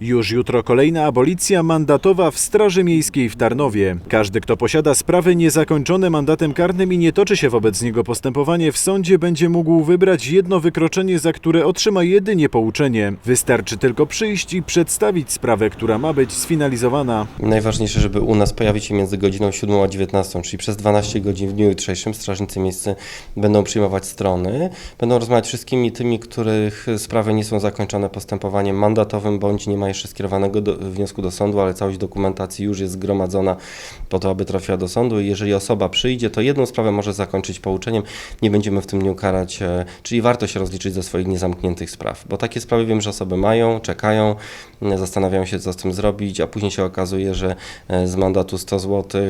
Już jutro kolejna abolicja mandatowa w Straży Miejskiej w Tarnowie. Każdy, kto posiada sprawy niezakończone mandatem karnym i nie toczy się wobec niego postępowanie w sądzie, będzie mógł wybrać jedno wykroczenie, za które otrzyma jedynie pouczenie. Wystarczy tylko przyjść i przedstawić sprawę, która ma być sfinalizowana. Najważniejsze, żeby u nas pojawić się między godziną 7 a 19, czyli przez 12 godzin w dniu jutrzejszym strażnicy miejscy będą przyjmować strony, będą rozmawiać wszystkimi tymi, których sprawy nie są zakończone postępowaniem mandatowym, bądź nie jeszcze skierowanego do, wniosku do sądu, ale całość dokumentacji już jest zgromadzona po to, aby trafiła do sądu i jeżeli osoba przyjdzie, to jedną sprawę może zakończyć pouczeniem, nie będziemy w tym dniu karać, e, czyli warto się rozliczyć ze swoich niezamkniętych spraw, bo takie sprawy wiem, że osoby mają, czekają, m, zastanawiają się, co z tym zrobić, a później się okazuje, że e, z mandatu 100 zł,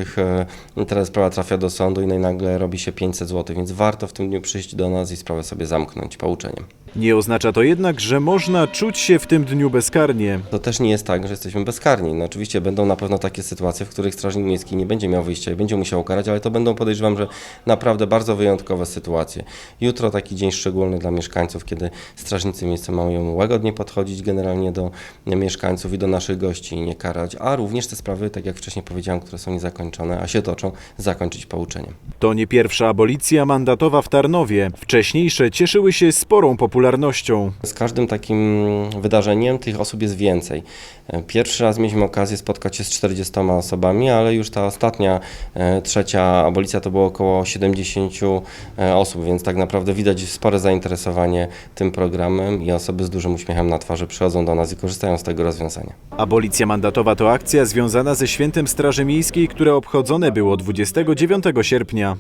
teraz sprawa trafia do sądu i nagle robi się 500 zł, więc warto w tym dniu przyjść do nas i sprawę sobie zamknąć pouczeniem. Nie oznacza to jednak, że można czuć się w tym dniu bezkarnie. To też nie jest tak, że jesteśmy bezkarni. No oczywiście będą na pewno takie sytuacje, w których strażnik miejski nie będzie miał wyjścia i będzie musiał karać, ale to będą podejrzewam, że naprawdę bardzo wyjątkowe sytuacje. Jutro taki dzień szczególny dla mieszkańców, kiedy strażnicy miejscy mają łagodnie podchodzić generalnie do mieszkańców i do naszych gości i nie karać, a również te sprawy, tak jak wcześniej powiedziałem, które są niezakończone, a się toczą, zakończyć pouczeniem. To nie pierwsza abolicja mandatowa w Tarnowie. Wcześniejsze cieszyły się sporą popularnością. Z każdym takim wydarzeniem tych osób jest więcej. Pierwszy raz mieliśmy okazję spotkać się z 40 osobami, ale już ta ostatnia, e, trzecia abolicja to było około 70 e, osób, więc tak naprawdę widać spore zainteresowanie tym programem i osoby z dużym uśmiechem na twarzy przychodzą do nas i korzystają z tego rozwiązania. Abolicja mandatowa to akcja związana ze świętem Straży Miejskiej, które obchodzone było 29 sierpnia.